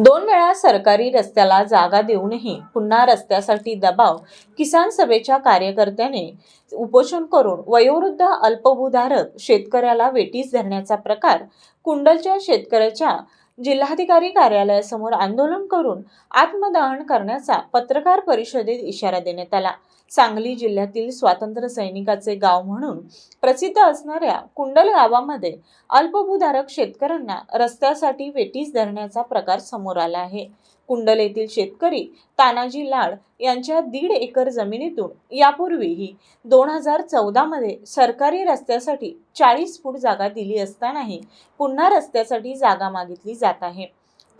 दोन वेळा सरकारी रस्त्याला जागा देऊनही पुन्हा रस्त्यासाठी दबाव किसान सभेच्या कार्यकर्त्याने उपोषण करून वयोवृद्ध अल्पभूधारक शेतकऱ्याला वेटीस धरण्याचा प्रकार कुंडलच्या शेतकऱ्याच्या जिल्हाधिकारी कार्यालयासमोर आंदोलन करून आत्मदहन करण्याचा पत्रकार परिषदेत इशारा देण्यात आला. सांगली जिल्ह्यातील स्वातंत्र्य सैनिकाचे गाव म्हणून प्रसिद्ध असणाऱ्या कुंडल गावामध्ये अल्पभूधारक शेतकऱ्यांना रस्त्यासाठी वेटीस धरण्याचा प्रकार समोर आला आहे. कुंडल येथील शेतकरी तानाजी लाड यांच्या दीड एकर जमिनीतून यापूर्वीही दोन हजार चौदामध्ये सरकारी रस्त्यासाठी चाळीस फूट जागा दिली असतानाही पुन्हा रस्त्यासाठी जागा मागितली जात आहे.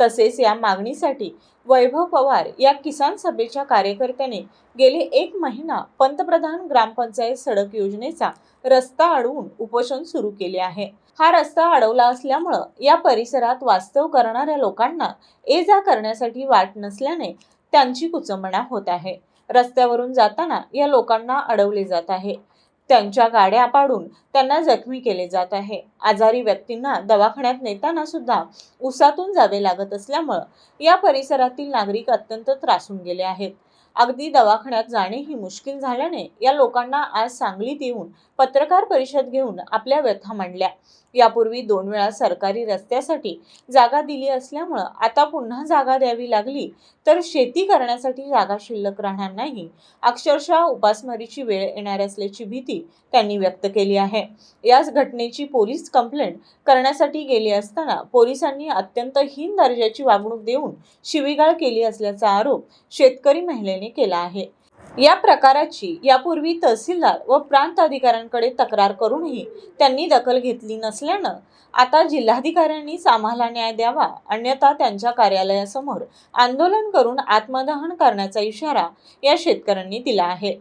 तसेच या मागणीसाठी वैभव पवार या किसान सभेच्या कार्यकर्त्याने गेले एक महिना पंतप्रधान ग्रामपंचायत सडक योजनेचा रस्ता अडवून उपोषण सुरू केले आहे. हा रस्ता अडवला असल्यामुळं या परिसरात वास्तव करणाऱ्या लोकांना ये जा करण्यासाठी वाट नसल्याने त्यांची कुचंबणा होत आहे. रस्त्यावरून जाताना या लोकांना अडवले जात आहे. त्यांच्या गाड्या पाडून त्यांना जखमी केले जात आहे. आजारी व्यक्तींना दवाखान्यात नेताना सुद्धा उसातून जावे लागत असल्यामुळं या परिसरातील नागरिक अत्यंत त्रासून गेले आहेत. अगदी दवाखान्यात जाणेही मुश्किल झाल्याने या लोकांना आज सांगलीत येऊन पत्रकार परिषद घेऊन आपल्या व्यथा मांडल्या. यापूर्वी दोन वेळा सरकारी रस्त्यासाठी जागा दिली असल्यामुळं आता पुन्हा जागा द्यावी लागली तर शेती करण्यासाठी जागा शिल्लक राहणार नाही. अक्षरशः उपासमारीची वेळ येणार असल्याची भीती त्यांनी व्यक्त केली आहे. याच घटनेची पोलीस कंप्लेंट करण्यासाठी गेली असताना पोलिसांनी अत्यंत हीन दर्जाची वागणूक देऊन शिवीगाळ केली असल्याचा आरोप शेतकरी महिलेने केला आहे. या प्रकाराची यापूर्वी तहसीलदार व प्रांत अधिकाऱ्यांकडे तक्रार करूनही त्यांनी दखल घेतली नसल्यानं आता जिल्हाधिकाऱ्यांनीच आम्हाला न्याय द्यावा अन्यथा त्यांच्या कार्यालयासमोर आंदोलन करून आत्मदहन करण्याचा इशारा या शेतकऱ्यांनी दिला आहे.